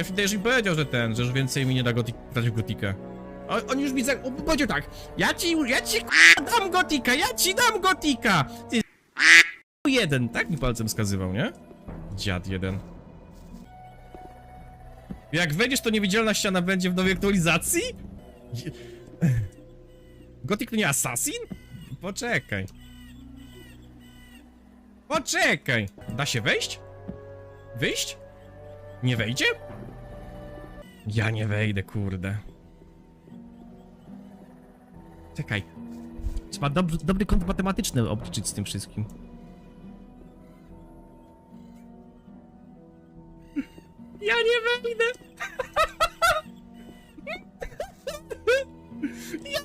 Szef też mi powiedział, że ten, że już więcej mi nie da gotik w gotikę. On, on już mi za... on powiedział tak, ja ci, ja ci dam gotika, ja ci dam gotika! Ty jeden, tak mi palcem wskazywał, nie? Dziad jeden. Jak wejdziesz, to niewidzialna ściana będzie w nowej aktualizacji? Gotik to nie Assassin? Poczekaj. Poczekaj! Da się wejść? Wyjść? Nie wejdzie? Ja nie wejdę, kurde. Czekaj. Trzeba dobry, dobry kąt matematyczny obliczyć z tym wszystkim. Ja nie wejdę! Ja...